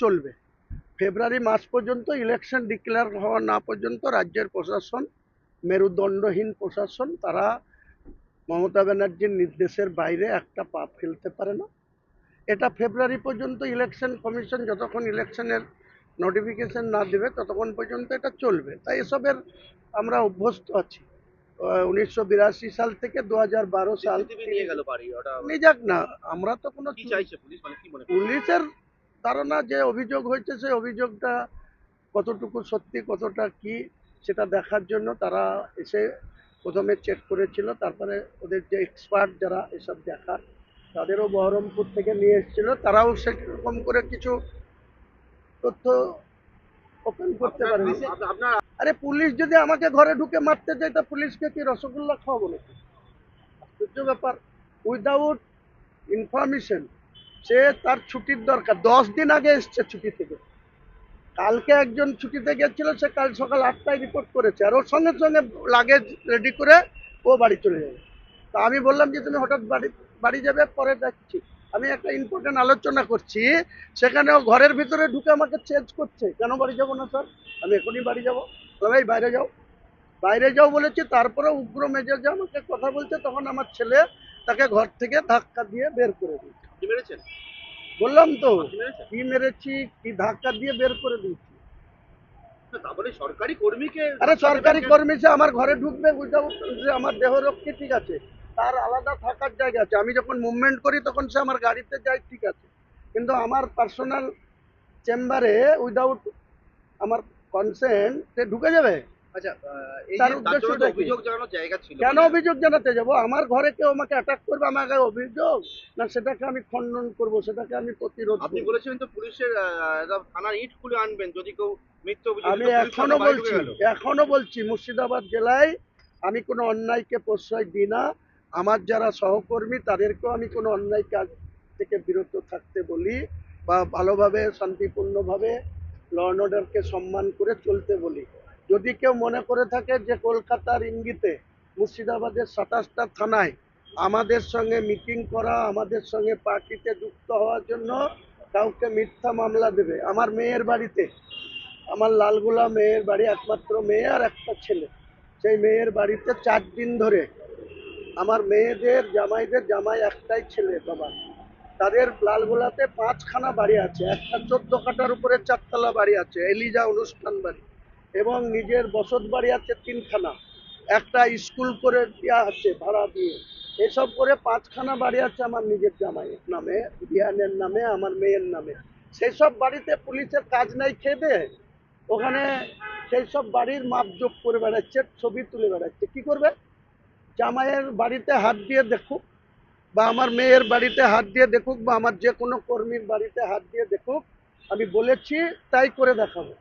চলবে। ফেব্রুয়ারি মাস পর্যন্ত election declare হওয়া না পর্যন্ত রাজ্যের প্রশাসন মেরুদণ্ডহীন প্রশাসন তারা মমতা ব্যানার্জির নির্দেশের বাইরে একটা পা ফেলতে পারে না। এটা ফেব্রুয়ারি পর্যন্ত ইলেকশন কমিশন যতক্ষণ ইলেকশনের নোটিফিকেশন না দেবে ততক্ষণ পর্যন্ত এটা চলবে। তাই এসবের আমরা অভ্যস্ত আছি। উনিশশো বিরাশি সাল থেকে দু হাজার বারো সাল নিয়ে যাক না আমরা তো কোনো মানে পুলিশের ধারণা যে অভিযোগ হয়েছে সেই অভিযোগটা কতটুকু সত্যি কতটা কি সেটা দেখার জন্য তারা এসে প্রথমে চেক করেছিল। তারপরে ওদের যে এক্সপার্ট যারা এসব দেখার তাদেরও বহরমপুর থেকে নিয়ে এসেছিল। তারাও সেরকম করে কিছু তথ্য ওপেন করতে পারে আপনার- আপনার আরে পুলিশ যদি আমাকে ঘরে ঢুকে মারতে যায় তা পুলিশকে কি রসগোল্লা খাওয়াবো নাকি? আশ্চর্য ব্যাপার। উইদাউট ইনফরমেশন সে তার ছুটির দরকার। দশ দিন আগে এসছে ছুটি থেকে। কালকে একজন ছুটিতে গেছিল, সে কাল সকাল আটটায় রিপোর্ট করেছে। আর ওর সঙ্গে সঙ্গে লাগেজ রেডি করে ও বাড়ি চলে যাবে। তা আমি বললাম যে, তুমি হঠাৎ বাড়ি বাড়ি যাবে, পরে দেখছি। আমি একটা ইম্পর্টেন্ট আলোচনা করছি। সেখানে ও ঘরের ভিতরে ঢুকে আমাকে চেঞ্জ করছে। কেন বাড়ি যাব না স্যার আমি এখনই বাড়ি যাব। এই বাইরে যাও। বাইরে যাও বলেছি তারপরে উগ্র মেজাজে আমাকে কথা বলছে। তখন আমার ছেলে তাকে ঘর থেকে ধাক্কা দিয়ে বের করে দিয়েছে। বললাম তো কি মেরেছি কি ধাক্কা দিয়ে বের করে দিয়েছি। সরকারি কর্মীকে আরে সরকারি কর্মী সে আমার ঘরে ঢুকবে যে আমার দেহরক্ষী ঠিক আছে তার আলাদা থাকার জায়গা আছে। আমি যখন মুভমেন্ট করি তখন সে আমার গাড়িতে যায় ঠিক আছে। কিন্তু আমার পার্সোনাল চেম্বারে উইদাউট আমার কনসেন্ট সে ঢুকে যাবে? আচ্ছা কেন অভিযোগ জানাতে যাব? আমার ঘরে কেউ আমাকে অ্যাটাক করবে আমাকে অভিযোগ? না সেটাকে আমি খণ্ডন করব সেটাকে আমি প্রতিরোধ আপনি বলেছিলেন তো পুলিশের থানার ইট খুলে আনবেন যদি কেউ আমি এখনও বলছি এখনও বলছি মুর্শিদাবাদ জেলায় আমি কোনো অন্যায়কে প্রশ্রয় দিই না। আমার যারা সহকর্মী তাদেরকেও আমি কোনো অন্যায় কাজ থেকে বিরত থাকতে বলি বা ভালোভাবে শান্তিপূর্ণভাবে ল অ্যান্ড অর্ডারকে সম্মান করে চলতে বলি। যদি কেউ মনে করে থাকে যে কলকাতার ইঙ্গিতে মুর্শিদাবাদের সাতাশটা থানায় আমাদের সঙ্গে মিটিং করা, আমাদের সঙ্গে পার্টিতে যুক্ত হওয়ার জন্য কাউকে মিথ্যা মামলা দেবে। আমার মেয়ের বাড়িতে, আমার লালগোলা মেয়ের বাড়ি একমাত্র মেয়ে আর একটা ছেলে। সেই মেয়ের বাড়িতে চার দিন ধরে আমার মেয়েদের, জামাইদের, জামাই একটাই ছেলে বাবা। তাদের লালগোলাতে পাঁচখানা বাড়ি আছে, একটা চোদ্দ কাটার উপরে চারতলা বাড়ি আছে, এলিজা অনুষ্ঠান বাড়ি। এবং নিজের বসত বাড়ি আছে তিনখানা। একটা স্কুল করে দেওয়া আছে ভাড়া দিয়ে। এসব করে পাঁচখানা বাড়ি আছে আমার নিজের জামাইয়ের নামে বিয়ানের নামে, আমার মেয়ের নামে। সেই সব বাড়িতে পুলিশের কাজ নাই খেয়ে ওখানে সেই সব বাড়ির মাপজোপ করে বেড়াচ্ছে, ছবি তুলে বেড়াচ্ছে। কি করবে? জামাইয়ের বাড়িতে হাত দিয়ে দেখুক বা আমার মেয়ের বাড়িতে হাত দিয়ে দেখুক বা আমার যে কোনো কর্মীর বাড়িতে হাত দিয়ে দেখুক। আমি বলেছি, তাই করে দেখাবো।